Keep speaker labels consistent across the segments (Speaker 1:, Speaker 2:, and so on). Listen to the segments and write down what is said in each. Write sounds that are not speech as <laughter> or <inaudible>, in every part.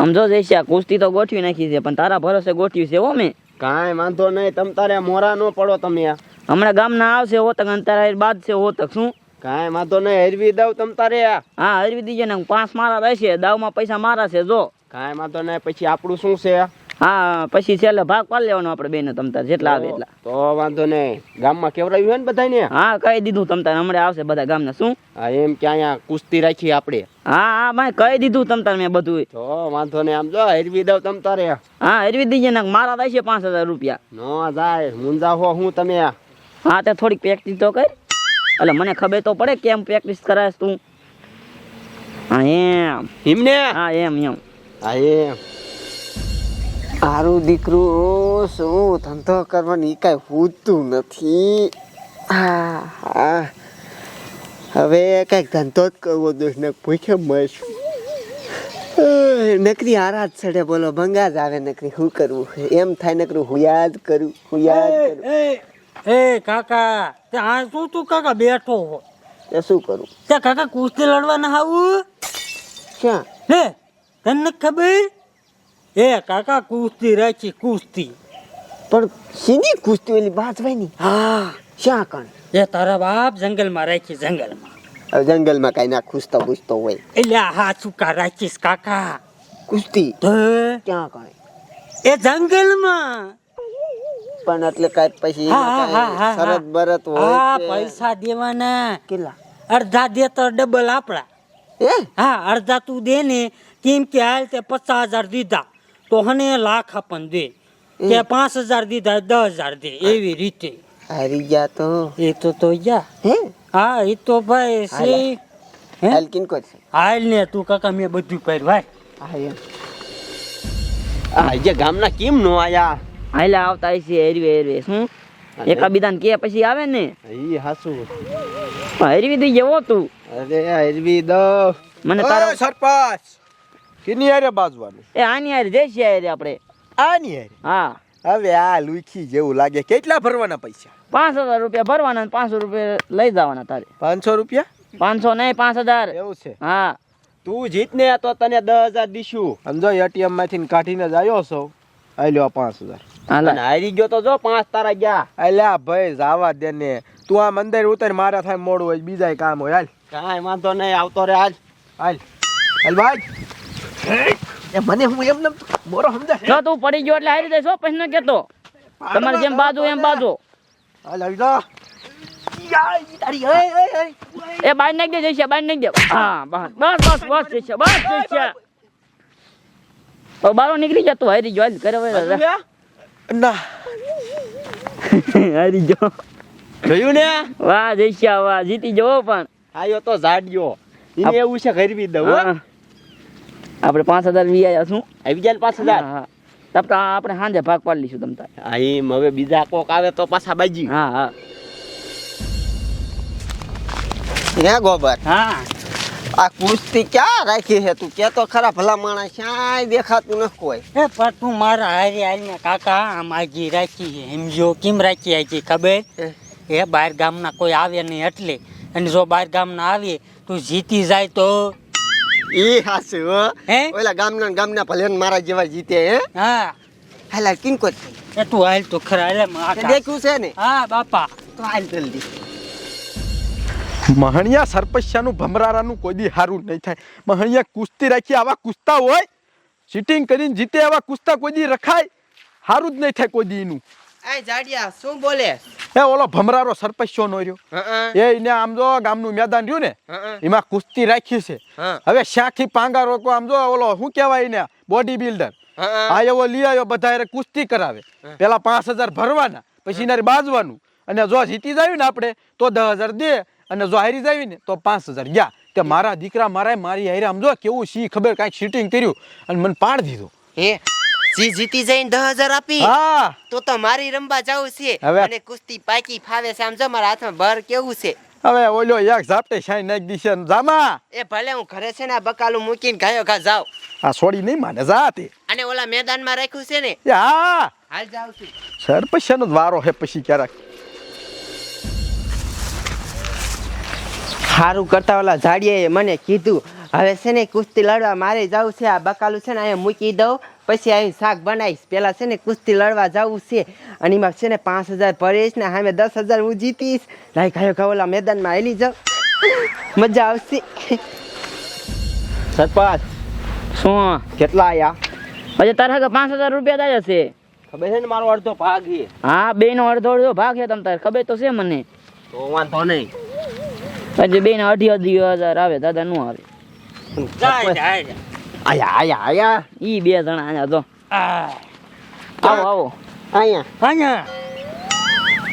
Speaker 1: સમજો જઈશે આ કુસ્તી તો ગોઠવી નાખી છે પણ તારા ભરોસે ગોઠવી છે હો મેં
Speaker 2: કાંઈ વાંધો નહીં તમ તારે મોરા ન પડો તમે
Speaker 1: હમણાં ગામના આવશે હોતક અને તારા બાદ છે હોતક શું?
Speaker 2: કાંઈ વાંધો નહીં હરવી દઉં તમ તારે
Speaker 1: હા હરવી દીજે ને પાંચ મારા રહેશે દાવમાં પૈસા મારા છે જો.
Speaker 2: કાંઈ વાંધો નહીં પછી આપણું શું છે
Speaker 1: હા પછી છેલ્લે ભાગ પાડી લેવાનો આપણે બેને તમતાર જેટલા આવે એટલા.
Speaker 2: તો વાંધો નહીં. ગામમાં કેવડાવ્યું હોય ને બધાને
Speaker 1: હા કહી દીધું તમ તાર હમણાં આવશે બધા ગામના શું?
Speaker 2: હા એમ કે અહીંયા કુસ્તી રાખી આપણે.
Speaker 1: હા હા ભાઈ કહી દીધું તમ તાર મેં બધું
Speaker 2: તો વાંધો નહીં આમ જો હેરવી દઉં તમ તારે.
Speaker 1: હા હરવી દીજે ને મારા રહેશે પાંચ હજાર રૂપિયા.
Speaker 2: ન જાય મુંજા હો હું તમે.
Speaker 1: હા તે થોડીક પ્રેક્ટિસ તો કર. એટલે મને ખબર તો પડે કેમ પ્રેક્ટિસ કરાશ તું. હા એમ.
Speaker 2: હિમને
Speaker 1: હા એમ એમ.
Speaker 2: હા એમ.
Speaker 3: મારું દીકરું શું ધંધો કરવાની કાંઈ હોતું નથી. હા. હા. હવે કાંઈક ધંધો જ કરવો જોઈએ ને પૂછે મળશું નકરી આરાધ ચડે બોલો ભંગા જ આવે નકરી શું કરવું? એમ થાય નકરું હું યાદ કરું હું યાદ કરું.
Speaker 4: એ એ કાકા તે આ શું તું કાકા બેઠો હો?
Speaker 3: તે શું કરું?
Speaker 4: તે કાકા કુસ્તી લડવા ના આવું
Speaker 3: ક્યાં?
Speaker 4: હે તને ખબર? એ કાકા કુસ્તી રાખી કુસ્તી.
Speaker 3: પણ સીધી કુસ્તી ઓલી બાજવાની
Speaker 4: હા.
Speaker 3: શા કણ
Speaker 4: એ તારા બાપ જંગલમાં રાખી જંગલમાં.
Speaker 3: જંગલમાં કઈ ના ખૂસતો પૂછતો હોય.
Speaker 4: એટલે હા ચૂકા રાખીશ કાકા.
Speaker 3: કુસ્તી? ક્યાં કણ
Speaker 4: એ જંગલમાં.
Speaker 3: પણ એટલે કઈ પછી
Speaker 4: હા, હા, હા,
Speaker 3: કાંઈ
Speaker 4: હા.
Speaker 3: શરત બરત હોય
Speaker 4: પૈસા દેવાના.
Speaker 3: કેટલા?
Speaker 4: અડધા દે તો ડબલ આપણા.
Speaker 3: હે?
Speaker 4: હા અડધા તું દે ને કેમ કે હાલ તે પચાસ હજાર દીધા. તો હને લાખ આપણ દે. કે પાંચ હજાર દીધા દસ હજાર દે. એવી રીતે.
Speaker 3: હારી ગયા તો.
Speaker 4: એ તો તો ગયા.
Speaker 3: હે?
Speaker 4: હા એ તો ભાઈ હે?
Speaker 3: હાલ કિન કો છે?
Speaker 4: હાલ ને તું કાકા મેં બધું પહેર ભાઈ
Speaker 3: હા
Speaker 2: આ જે ગામના કેમ નો આયા?
Speaker 1: હાલે આવતા છે હેરવે હેરવે. શું એકાબીજાને કે પછી આવે ને?
Speaker 2: ઈ હાસુ
Speaker 1: હેરવી દીજે જવો તું.
Speaker 2: અરે હેરવી દો.
Speaker 1: મને તારો
Speaker 2: સરપંચ! કિની હારે બાજવાનું?
Speaker 1: એ આની હારે જઈશે હારે આપણે.
Speaker 2: આની હારે
Speaker 1: હા.
Speaker 2: હવે આ લુખી જેવું લાગે. કેટલા ભરવાના પૈસા?
Speaker 1: પાંચ હજાર રૂપિયા ભરવાના પાંચસો રૂપિયા લઈ જવાના તારે.
Speaker 2: પાંચસો રૂપિયા?
Speaker 1: પાંચસો નહીં પાંચ હજાર.
Speaker 2: એવું છે.
Speaker 1: હા.
Speaker 2: તું જીતને તો તને દસ હજાર દીશું. સમજો એટીએમમાંથી કાઢીને જ આવ્યો છો આ લ્યો પાંચ હજાર. હારી ગયો તો જો પાંચ તારા ગયા. અલ્યા ભાઈ જાવા દે ને. તું આ મંદિર ઉતર મારા થાય મોડું હોય બીજા કામ હોય. હાલ. કાંઈ વાંધો નહીં આવતો રે હાલ. હાલ. હાલ ભાઈ. મને હું એમ નમ બોરો સમજે
Speaker 1: જો તું પડી ગયો એટલે હારી દેશો પછી ન કેતો તમારે જેમ બાજુ એમ બાજુ.
Speaker 2: હાલ આવી જા એ એ એ
Speaker 1: એ બાર નાખી દે જઈશે બાર નાખી દે. હા બસ બસ બસ બસ જઈશે બસ જઈશે બારો નીકળી જતો તું હારી ગયો કરે ઘરે
Speaker 2: ના. <laughs>
Speaker 1: હારી જો.
Speaker 2: જોયું ને?
Speaker 1: વાહ જઈશે વાહ જીતી જવો પણ.
Speaker 2: આયો તો ઝાડ્યો. એને એવું છે ખરીદી દઉં.
Speaker 1: આપણે પાંચ હજાર વી આવ્યા શું
Speaker 2: આવી જાય પાંચ હજાર?
Speaker 1: હા, હા. તબ તો આપણે સાંજે ભાગ પાડી લઈશું તમ તારે
Speaker 2: હા એમ. હવે બીજા કોક આવે તો પાછા બાજી.
Speaker 1: હા હા.
Speaker 3: હે ગોબર?
Speaker 1: હા.
Speaker 3: આ કુસ્તી ક્યાં રાખી છે તું? કે તો ખરા ભલા માણસ ક્યાંય દેખાતું ન કોઈ
Speaker 4: એ પણ તું મારા હારી હારીને કાકા આમ આગી રાખી છે. સમજો કેમ રાખી આગી ખબર?
Speaker 3: હે.
Speaker 4: એ બહાર ગામના કોઈ આવે નહીં એટલે. અને જો બહાર ગામના આવે તું જીતી જાય તો
Speaker 3: ઈ હાસુ હો. ઓલા ગામના ગામના ભલેન મારા જેવા જીતે હે.
Speaker 4: હા.
Speaker 3: હાલા કિન કો
Speaker 4: એ તું હાલ તો ખરા એટલે માકા.
Speaker 3: દેખ્યું છે ને?
Speaker 4: હા બાપા.
Speaker 3: તો હાલ જલ્દી.
Speaker 5: મહણિયા સરપંચનું ભમરારાનું કોઈ દી સારું નહીં થાય. મહણિયા કુસ્તી રાખી આવા કુસ્તા હોય ચીટિંગ કરીને જીતે આવા કુસ્તા કોઈ દી રખાય સારું જ નહીં થાય કોઈ દી એનું.
Speaker 3: એ જાડિયા શું બોલે?
Speaker 5: એ ઓલો ભમરારો સરપંચો નો રહ્યો એ એને આમ જો ગામનું મેદાન રહ્યું ને એમાં કુસ્તી રાખી છે. હવે શાખી પાંગા રોકો આમ જો ઓલો શું કહેવાય ને બોડી બિલ્ડર આ એવો લઈ આવ્યો બધા કુસ્તી કરાવે. પેલા પાંચ હજાર ભરવાના પછી એના બાજવાનું અને જો જીતી જાય ને આપણે તો દસ હજાર દે અને જો હારી જાય ને તો પાંચ હજાર ગયા તે મારા દીકરા મારા મારી હારે આમ જો કેવું સી ખબર કાંઈક શીટિંગ કર્યું. અને મને પાડ દીધો.
Speaker 3: હે જી જીતી જઈને દસ હજાર આપી.
Speaker 5: હા.
Speaker 3: તો તો મારી રમવા જવું છે.
Speaker 5: હવે-
Speaker 3: અને કુસ્તી પાકી ફાવે છે આમ જો મારા હાથમાં બર કેવું છે.
Speaker 5: હવે ઓલો એક ઝાપટે શાઈ નાખી દીશે જામા.
Speaker 3: એ ભલે હું ઘરે છે ને આ બકાલું મૂકીને ગાયો ઘા જાવ
Speaker 5: આ છોડી નહીં માને જા તે.
Speaker 3: અને ઓલા મેદાનમાં રાખ્યું છે ને?
Speaker 5: હા.
Speaker 3: હાલ જાવ છું.
Speaker 5: સર પછી એનો વારો હે પછી ક્યારેક.
Speaker 6: સારું કરતા ઓલા ઝાડીએ મને કીધું
Speaker 3: હવે છે ને કુસ્તી લડવા મારે જવું છે. આ બકાલું છે ને અહીંયા મૂકી દઉં. પછી અહીં શાક બનાવીશ. પહેલાં છે ને કુસ્તી લડવા જવું છે. અને એમાં છે ને પાંચ હજાર ભરીશ ને સામે દસ હજાર હું જીતીશ. લાઈ ગાયો ગાયો મેદાનમાં હેલી જાઉં. મજા આવશે.
Speaker 2: સરપંચ
Speaker 1: શું?
Speaker 2: કેટલા આયા?
Speaker 1: હજી તારા હગે પાંચ હજાર રૂપિયા થાય છે.
Speaker 2: ખબર છે ને મારો અડધો ભાગ છે?
Speaker 1: હા બે નો અડધો અડધો ભાગ છે તમ તારે. ખબર તો છે મને.
Speaker 2: તો વાંધો નહીં.
Speaker 1: હજી બે ને અઢી અઢી હજાર આવે દાદા નું આવે.
Speaker 2: આયા આયા આયા.
Speaker 1: ઈ બે જણા અહીંયા જો.
Speaker 4: આ,
Speaker 1: આવો આવો.
Speaker 3: અહીંયા
Speaker 4: અહીંયા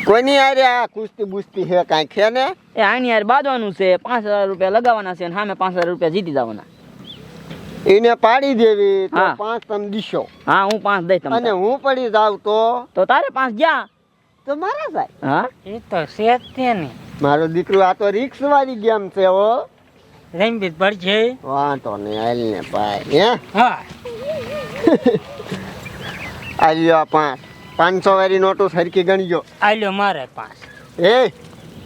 Speaker 3: કોની આરે આ કુસ્તી બુસ્તી છે કાંઈ છે ને?
Speaker 1: એ આની યાર બાંધવાનું છે. પાંચ હજાર રૂપિયા લગાવવાના છે અને સામે પાંચ હજાર રૂપિયા જીતી જવાના.
Speaker 3: એને પાડી દેવી તો
Speaker 1: હા.
Speaker 3: પાંચ તમે દીશો.
Speaker 1: હા હું પાંચ દઈશ
Speaker 3: અને હું પડી જાવ તો?
Speaker 1: તો તારે પાંચ ગયા?
Speaker 3: તો મારા ભાઈ
Speaker 1: હા?
Speaker 4: એ તો છે જ
Speaker 3: મારો દીકરો આ તો રિક્ષ વાળી ગેમ છે હો.
Speaker 4: રંગીત પડશે
Speaker 3: વાંધો નહીં હાલ ને ભાઈ હે?
Speaker 4: હા. <laughs>
Speaker 3: આલ્યો આ પાંચ. પાંચસો વાળી નોટો સરખી ગણજો
Speaker 4: આલ્યો મારે પાંચ.
Speaker 3: એ?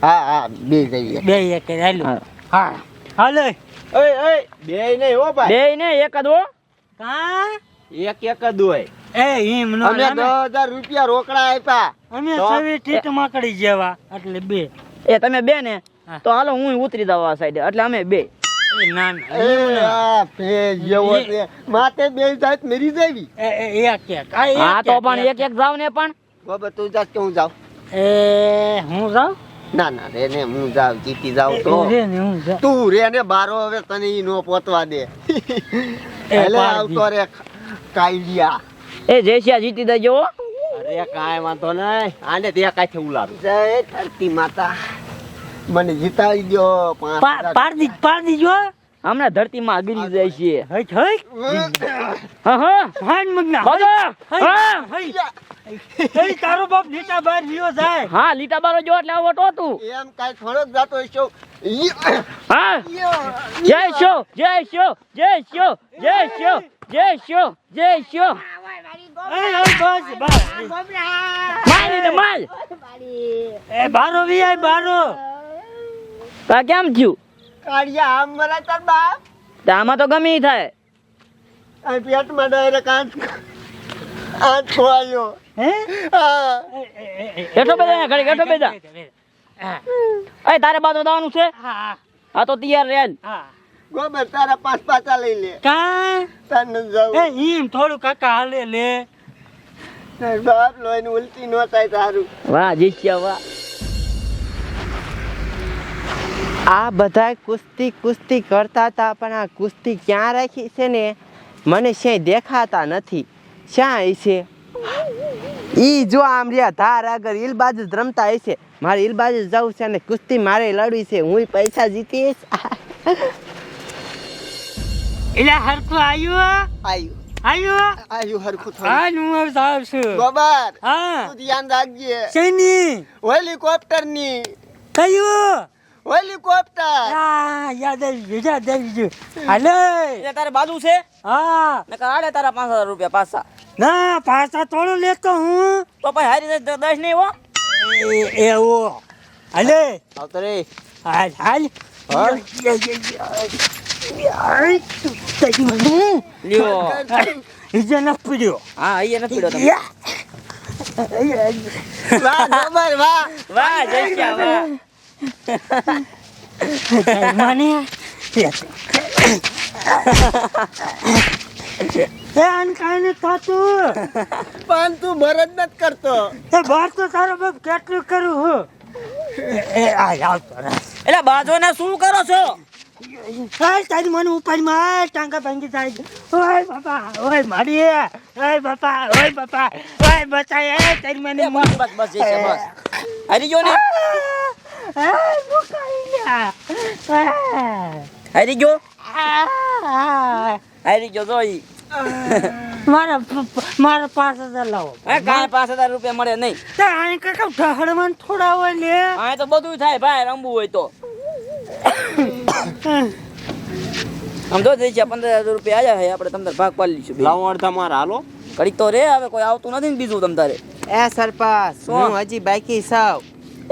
Speaker 3: હા હા બે જઈએ
Speaker 4: બે એક આલ્યો
Speaker 1: હા.
Speaker 4: હા. હાલે
Speaker 2: ઓય ઓય બે નહીં હો ભાઈ.
Speaker 1: બે નહીં એક જ હો.
Speaker 4: કા?
Speaker 2: એક એક જ હોય.
Speaker 4: એ હિમ નો
Speaker 3: અમે દસ હજાર રૂપિયા રોકડા આપ્યા.
Speaker 4: અમે? સવી ટીટ માકડી જેવા એટલે બે.
Speaker 1: એ તમે બે ને? તો હાલો હું ઉતરી દઉં આ સાઈડે એટલે અમે બે.
Speaker 4: ના ના
Speaker 3: એ
Speaker 4: હિમ નો.
Speaker 3: આ ભેજ જેવો છે માથે બે જાત મરી જાવી.
Speaker 4: એ એ એક એક
Speaker 1: હા તો પણ એક એક જાવ ને પણ
Speaker 3: બાબા તું જાત કે હું જાઉં
Speaker 4: એ હું જાઉં?
Speaker 3: ના ના રે ને હું જાઉં જીતી જાઉં તો.
Speaker 4: રે ને હું જાઉં.
Speaker 3: તું રે ને બારો હવે તને ઈ નો પોતવા દે. એટલે આવતો રે કાઈડિયા
Speaker 1: એ જેસિયા જીતી દેજો.
Speaker 2: અરે કાંઈ વાંધો નહીં. આને તે કાંઈ ઉલાડું
Speaker 3: જય ધરતી માતા. મને
Speaker 4: જીતાઈ
Speaker 3: હજાર.
Speaker 4: પાડી દી- પાડી દીજો
Speaker 1: હમણાં ધરતીમાં અગરી જાય છે.
Speaker 4: હઈ હઈ.
Speaker 1: હા હા.
Speaker 4: હાન મગના.
Speaker 1: હા!
Speaker 4: હઈ. હઈ તારો બાપ નીચા બહાર વિયો જાય.
Speaker 1: હા લીટા બારો જો એટલે આવટો તું
Speaker 3: એમ કાંઈ થોડોક જાતો હશો
Speaker 1: હા. જય શો જય શો જય શો જય શો જય શો જય શો. મારી ને માર.
Speaker 4: એ બારો વી આય બારો.
Speaker 1: તા કેમ થયું?
Speaker 3: કાળિયા આમ મરા તાર બાપ?
Speaker 1: તો આમાં તો ગમે થાય.
Speaker 3: આ પેટમાં ડાયરેક્ટ આંચ આંચ ખોવાયો.
Speaker 4: હે?
Speaker 3: હા.
Speaker 1: હેઠો બેજા ઘડી હેઠો બેજા એ તારે બાદ દાવાનું છે?
Speaker 4: હા.
Speaker 1: હા તો તૈયાર રહે
Speaker 4: હા.
Speaker 3: ગોબર તારા પાંચ પાછા લઈ લે.
Speaker 4: કા?
Speaker 3: તને
Speaker 4: એ ઈમ થોડું કાકા હાલે લે.
Speaker 3: બાપ લોહીને ઉલટી નો થાય તારું.
Speaker 1: વાહ જીત્યા વાહ.
Speaker 3: આ બધા કુસ્તી કુસ્તી કરતા હતા પણ આ કુસ્તી ક્યાં રાખી છે ને? મને ક્યાંય દેખાતા નથી. ક્યાં છે? ઈ જો આમ રહ્યા ધાર આગળ ઈલ બાજુ જ રમતા હશે મારે ઈલ બાજુ જવું છે અને કુસ્તી મારે લડવી છે. હું પૈસા જીતીશ
Speaker 4: એટલે હરખું આવ્યું
Speaker 3: આયુ.
Speaker 4: આવ્યું
Speaker 3: આયુ હરખું
Speaker 4: હા હું હવે જાઉં છું.
Speaker 3: ગોબર
Speaker 4: હા.
Speaker 3: તું ધ્યાન રાખજે.
Speaker 4: શેની?
Speaker 3: હેલિકોપ્ટરની
Speaker 4: કયું?
Speaker 3: હેલિકોપ્ટર.
Speaker 4: આ યાદ આવી ગયું યાદ આવી ગયું. હાલે.
Speaker 1: એટલે તારે બાજુ છે?
Speaker 4: હા.
Speaker 1: નકર આડે તારા પાંચ હજાર રૂપિયા પાછા.
Speaker 4: ના પાછા થોડું લેતો હું.
Speaker 1: તો પછી હારી દસ દસ નહીં હો.
Speaker 4: એ- એવો હાલે.
Speaker 3: આવતો રે
Speaker 4: હાલ. હાલ.
Speaker 3: હા?
Speaker 1: હા અહીંયા નથી પીડ્યો
Speaker 3: વાહ વાહ
Speaker 1: વાહ જય વાહ
Speaker 4: મને? થતું.
Speaker 3: પણ તું નથી કરતો.
Speaker 4: એ બાર તો તારો બાપ કેટલું કરું હું? એ આ આવતો
Speaker 1: એટલે બાજોને શું કરો છો?
Speaker 4: તારી મને ઉપાડી માં ટાંકા ભાંગી જાય. ઓય બાપા ઓય મારી ઓય બાપા ઓય બાપા ઓય બચાય એ તારી મને
Speaker 1: બસ બસ બસ અરે જો ને? હારી ગયો
Speaker 4: આ
Speaker 1: હારી જો ઈ
Speaker 4: મારા મારા પાંચ હજાર લાવો
Speaker 1: હે કાંઈ પાંચ હજાર રૂપિયા મળે નહીં
Speaker 4: તે અહીં કાકા ઢહડમાં થોડા હોય લે
Speaker 1: અહીં તો બધું થાય ભાઈ રમવું હોય તો આમ તો જઈ છે પંદર હજાર રૂપિયા આવ્યા છે આપણે તમને ભાગ પાડી લઈશું
Speaker 2: લાવો અડધા મારા હાલો
Speaker 1: ઘડીક તો રે હવે કોઈ આવતું નથી ને બીજું તમ તારે
Speaker 3: એ સરપાસ
Speaker 1: શું?
Speaker 3: હું હજી બાકી સાવ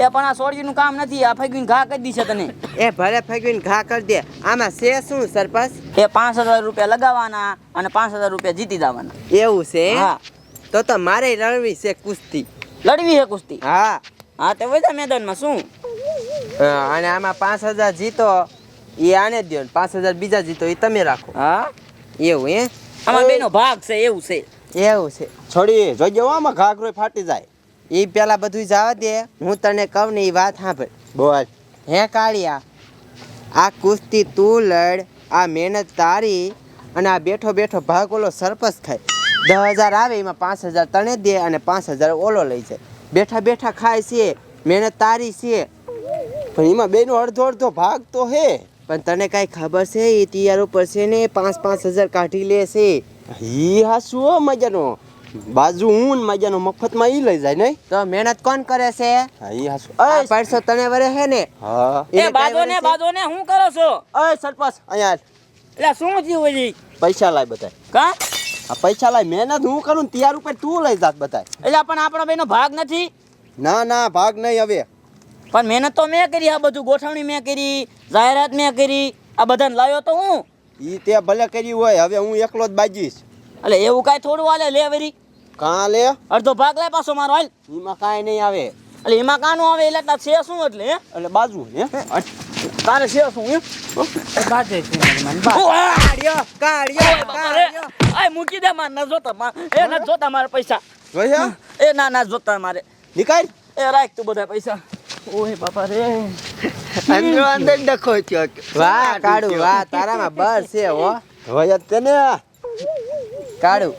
Speaker 1: એ પણ આ સોડિયું કામ નથી આ ફેંકવીને ઘા કરી દીશે તને.
Speaker 3: એ ભલે ફેંકવીને ઘા કરી દે. આમાં છે શું સરપંચ?
Speaker 1: એ પાંચ હજાર રૂપિયા લગાવવાના અને પાંચ હજાર રૂપિયા જીતી દેવાના
Speaker 3: એવું છે?
Speaker 1: હા.
Speaker 3: તો તો મારે લડવી છે કુસ્તી.
Speaker 1: લડવી છે કુસ્તી?
Speaker 3: હા.
Speaker 1: હા તે વૈદા મેદાનમાં શું?
Speaker 3: અને આમાં પાંચ હજાર જીતો એ આને દો દ્યો પાંચ હજાર બીજા જીતો એ તમે રાખો.
Speaker 1: હા?
Speaker 3: એવું હે?
Speaker 1: આમાં બેનો ભાગ છે એવું છે.
Speaker 3: એવું છે.
Speaker 2: છોડી જોઈ આમાં ઘાઘરો ફાટી જાય.
Speaker 3: એ પેલા બધું જવા દે. હું તને કહું ને એ વાત સાંભળ.
Speaker 2: બોલ.
Speaker 3: હે કાળિયા, આ કુસ્તી તું લડ, આ મહેનત તારી અને આ બેઠો બેઠો ભાગ ઓલો સરપસ ખાય. દસ હજાર આવે, એમાં પાંચ હજાર તને દે અને પાંચ હજાર ઓલો લઈ જાય. બેઠા બેઠા ખાય છે, મહેનત તારી છે.
Speaker 2: પણ એમાં બેનો અડધો અડધો ભાગ તો હે.
Speaker 3: પણ તને કાંઈ ખબર છે એ તૈયાર ઉપર છે ને પાંચ પાંચ હજાર કાઢી લે છે.
Speaker 2: હા શું હો મજાનો. બાજુ હું માજાનો મફતમાં ઈ લઈ જાય નહીં?
Speaker 3: તો મહેનત કોણ કરે છે?
Speaker 2: હા ઈ હાસુ.
Speaker 3: એ પરસો તને વરે હે ને?
Speaker 2: હા.
Speaker 1: એ બાજો ને બાજો ને હું કરો છો?
Speaker 2: એ સરપંચ અહીંયા.
Speaker 1: એટલે શું થયું જી
Speaker 2: પૈસા લાય બતાય
Speaker 1: કા?
Speaker 2: આ પૈસા લાય. મહેનત હું કરું ને ત્યાર ઉપર તું લઈ જાત બતાય
Speaker 1: એટલે પણ આપણો બેનો ભાગ નથી?
Speaker 2: ના ના ભાગ નહીં હવે.
Speaker 1: પણ મહેનત તો મેં કરી આ બધું ગોઠવણી મેં કરી જાહેરાત મેં કરી આ બધાને લાવ્યો તો હું.
Speaker 2: ઈ તે ભલે કરી હોય હવે હું એકલો જ બાજીશ.
Speaker 1: એટલે એવું કાંઈ થોડું હાલે લે વરી.
Speaker 2: કાં લે?
Speaker 1: અડધો ભાગ લે પાછો મારો હાલ.
Speaker 2: એમાં કાંઈ નહીં આવે.
Speaker 1: એટલે એમાં કાનું આવે એટલે તાર છે શું એટલે
Speaker 2: એટલે બાજુ હે
Speaker 1: તારે છે શું હે?
Speaker 4: બાજે છે
Speaker 1: આ!
Speaker 3: કાઢ્યો કાઢ્યો
Speaker 1: આય મૂકી દે માર ન જોતા માર એ ન જોતા મારા પૈસા.
Speaker 2: જોયા
Speaker 1: એ ના ના જોતા મારે.
Speaker 2: નીકાળ.
Speaker 1: એ રાખ તું બધા પૈસા. ઓય બાપા રે.
Speaker 2: અંદર અંદર ડખો થયો.
Speaker 3: વાહ કાઢું. વાહ તારામાં બસ છે હો.
Speaker 2: હોય તેને
Speaker 3: કાળુ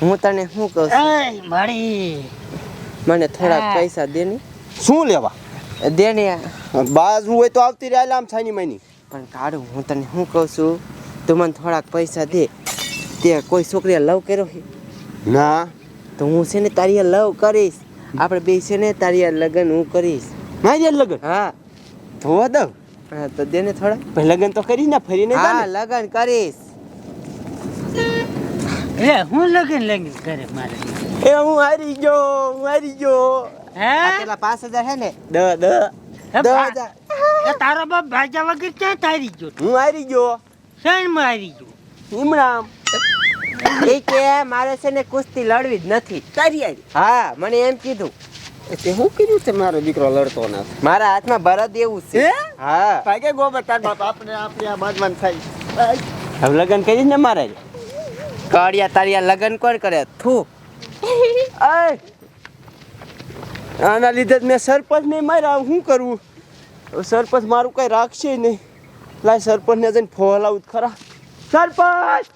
Speaker 3: હું તને શું કહું છું?
Speaker 4: મારી.
Speaker 3: મને થોડાક પૈસા દે ને.
Speaker 2: શું લેવા?
Speaker 3: દે ને.
Speaker 2: બાજુ હોય તો આવતી રહે આમ છાની મહિની
Speaker 3: પણ કાળું હું તને શું કહું છું? તું મને થોડાક પૈસા દે. તે કોઈ છોકરીએ લવ કર્યો છે?
Speaker 2: ના.
Speaker 3: તો હું છે ને તારી લવ કરીશ. આપણે બે છે ને તારી લગ્ન હું કરીશ.
Speaker 2: મારી લગ્ન?
Speaker 3: હા.
Speaker 2: ધોવા દઉં?
Speaker 3: હા તો દે ને થોડા
Speaker 2: લગ્ન લગન તો કરીશ ને ફરીને
Speaker 3: હા લગ્ન કરીશ.
Speaker 4: એ હું લગન લગન કરે મારે.
Speaker 2: એ હું હારી ગયો હું હારી ગયો.
Speaker 4: હે?
Speaker 3: કેટલા પાંચ હજાર હે ને?
Speaker 2: દ દ.
Speaker 4: દ
Speaker 3: હજાર.
Speaker 4: તારો બાપ ભાજા વગર ક્યાં તારી ગયો?
Speaker 2: હું હારી ગયો.
Speaker 4: શેણમાં હારી ગયો?
Speaker 2: ઈમરામ
Speaker 3: એ કે મારે છે ને કુસ્તી લડવી જ નથી.
Speaker 2: તારી હારી.
Speaker 3: હા. મને એમ કીધું.
Speaker 2: તે હું કર્યું છે મારો દીકરો લડતો ના?
Speaker 3: મારા હાથમાં ભરત એવું છે.
Speaker 2: હા? ભાગે ગોબર તાર બાપ. આપણે આપણે આ બાજવાન થાય. હવે લગન કરી ને મારે.
Speaker 3: કડિયા તારિયા લગ્ન કોણ કરે? થૂ.
Speaker 2: આના લીધે મેં સરપંચ ને માર્યા. શું કરવું સરપંચ મારું કઈ રાખશે નહીં. લાય સરપંચ ને જઈને ફોલાવું ખરા. સરપંચ!